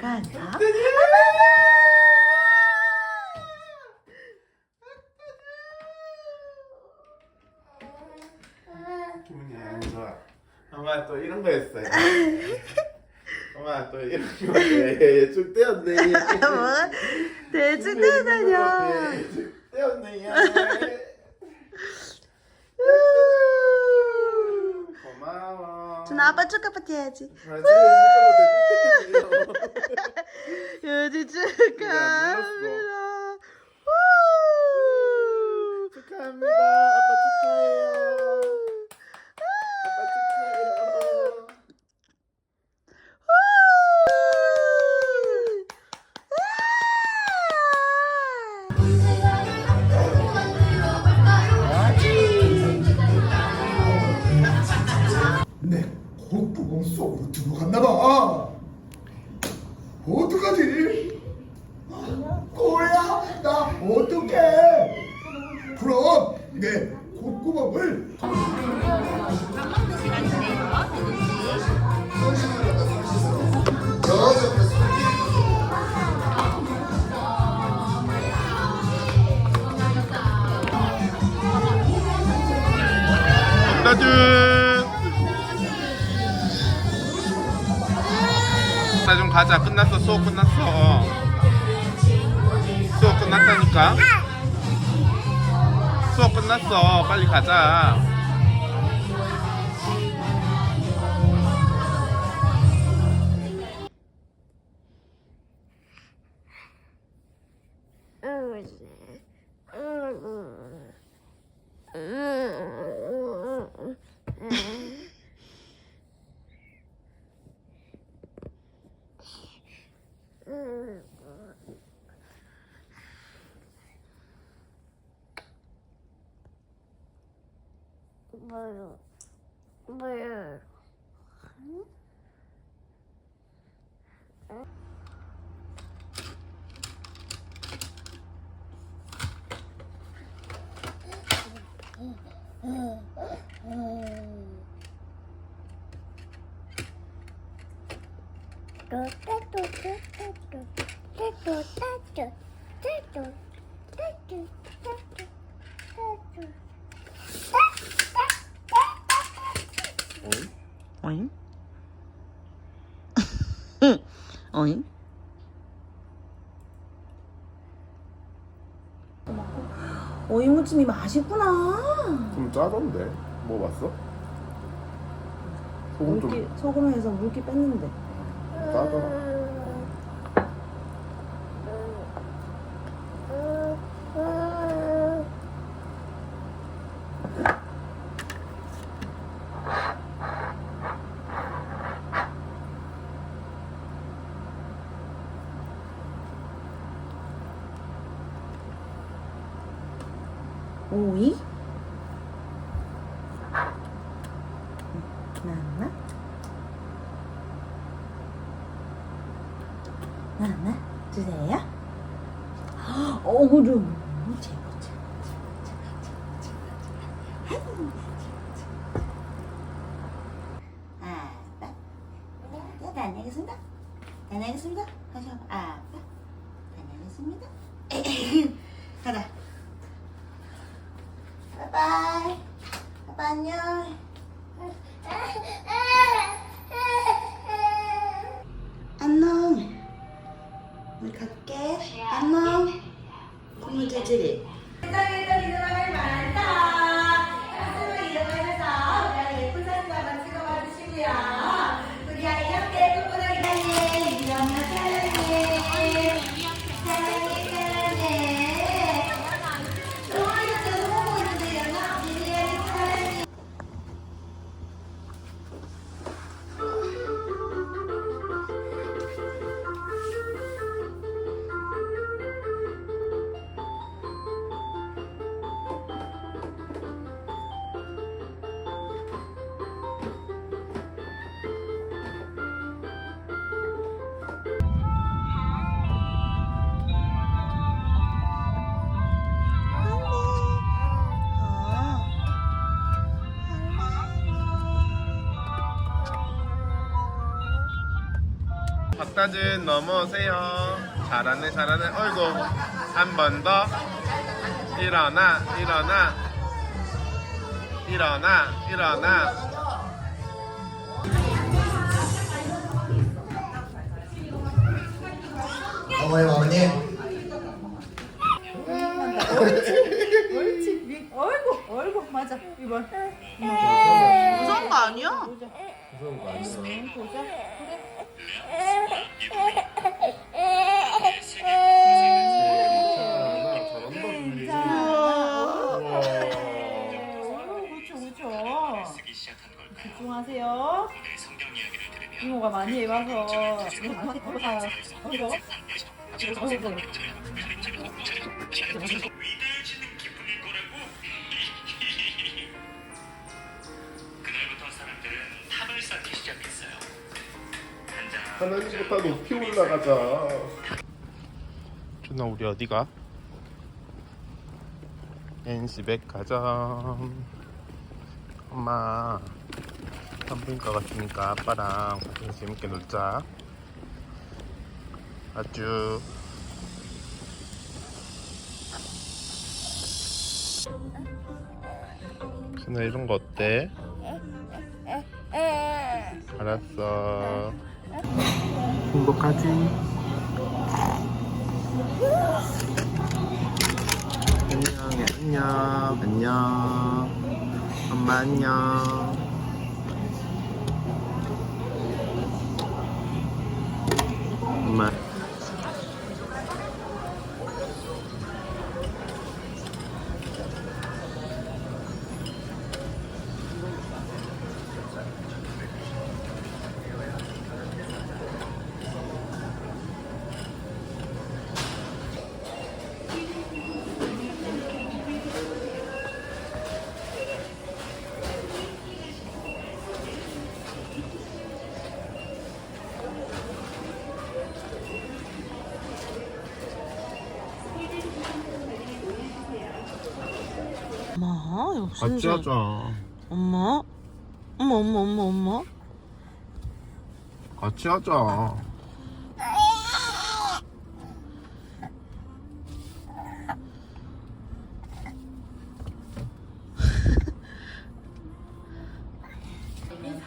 가자. 기분이 안 좋아. 엄마 또 이런 거 했어요. 엄마 또 이런 거 해. 쭉 떼었네. 뭐? 대충 대다녀. 쭉 떼었네. 준아 아빠 축하 파티 해야지. 이걸로 대충 떼었네요. 유지 안 축하합니다. 우! 축하합니다. 아빠 축하 가자. 끝났어. 수업 끝났어. 수업 끝났다니까. 수업 끝났어. 빨리 가자. 뭐요? 뭐요? 어잉? 어잉? 어이무침이 맛있구나. 좀 짜던데. 먹어봤어? 소금 좀 물기 소금에서 물기 뺐는데. 짜더라. 오이? 나나? 나나? 주세요. 어구름. 네, 다녀오겠습니다. 다녀오겠습니다. 하셔. 아빠. 다녀오겠습니다. 가자. 바이바이. 아빠 안녕. 안녕. 우리 갈게. 안녕. 고문 재질이. 박다준 넘어오세요. 잘하네 잘하네. 어이구 한 번 더. 일어나 일어나 일어나 일어나. 어머니 어머니 옳지. 어이구, 어이구, 맞아. 이번. 무서운 거 아니야? 무서운 거 아니야? 보자. 이모가 많이 해봐서 해봐서 어이구. 하나님보다 높이 올라가자. 준아 우리 어디가? NC백 가자. 엄마 산부인과 갔으니까 아빠랑 재밌게 놀자. 아주. 준아 이런 거 어때? 알았어. 행복하지? 안녕, 안녕, 안녕. 엄마 안녕. 엄마. 이거 무슨 같이 줄- 하자. 엄마 엄마 엄마 엄마 엄마 같이 하자.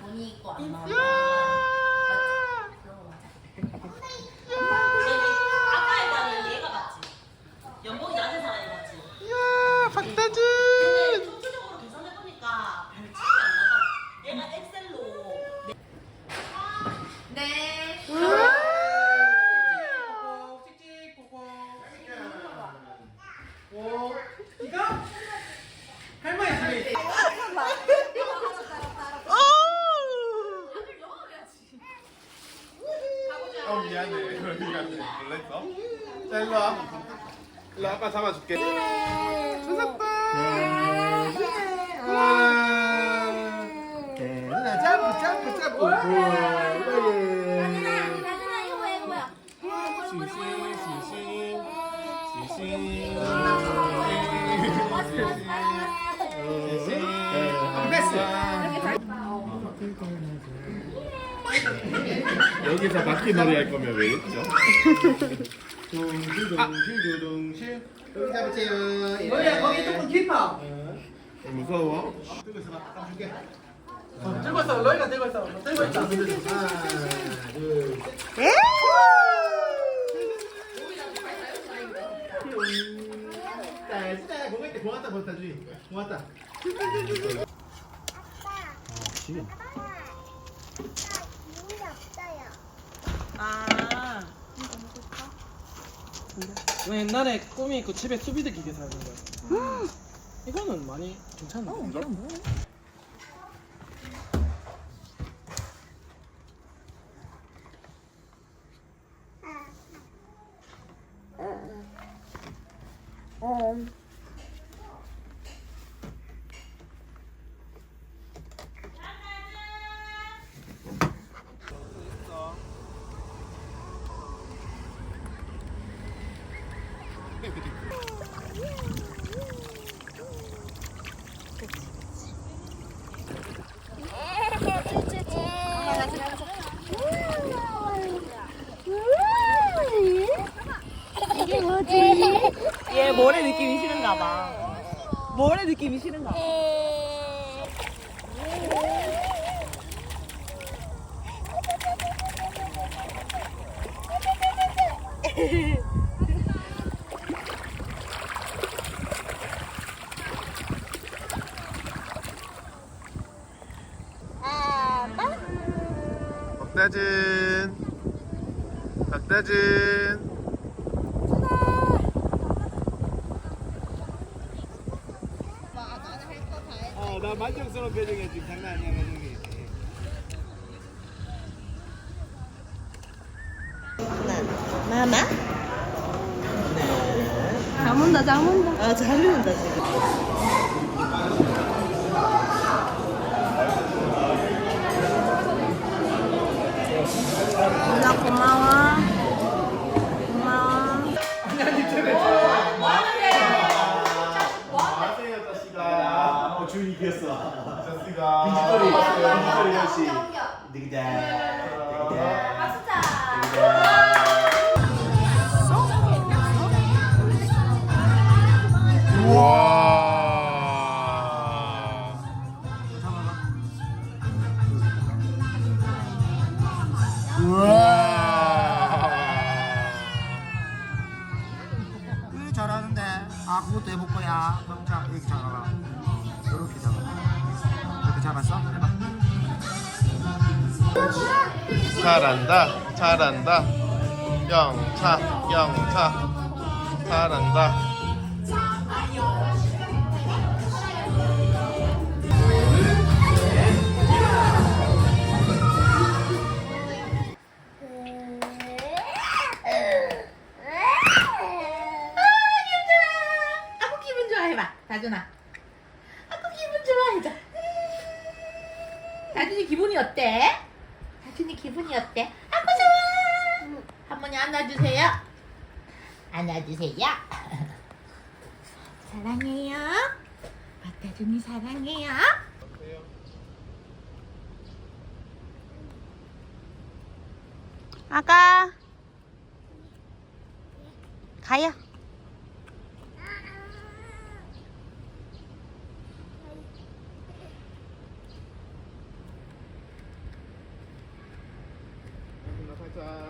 본이 있고 안 나와. 아까 했다는 얘가 맞지? 연봉이 낮은 사람이 맞지? 야, 박다준. 근데 총체적으로 계산해보니까 별 차이 안 나가 얘가 엑셀로 네. 어 미안해. 미안해. 놀랬어? 자 일로 와. 일로 와, 아빠 잡아줄게. 찾았다. 우와. 누나 점프 점프 점프 우와 나준아 이거 뭐야 이거 뭐야? 여기서 바퀴 놀이 할 거면 왜 있죠? 둥실둥실둥실 여기 잡으세요 거기야 거기 조금 깊어. 무서워? 들고 있어봐 아까 줄게 들고 있어. 너희가 들고 있어. 들고 있어. 하나 둘 자, 진짜 공할 때 고맙다 고맙다 주희 고맙다 아 왜 옛날에 꿈이 있고 집에 수비드 기계 사는 거야. 이거는 많이 괜찮아. 모래 느낌이 싫은가? 박대진 박대진 어나 만족스러운 표정이야 지금 장난 아니야 표정이 마마? 잠온다 잠온다 아, 잘 누운다, 지금. 늑대 우와. 우와. 으 잘하는데? 아 그것도 해볼 거야. 그럼 자 여기 잡아봐 잘한다 잘한다. 영차 영차. 잘한다 안아주세요. 사랑해요. 박다준이 사랑해요. 아가 가요. 반짝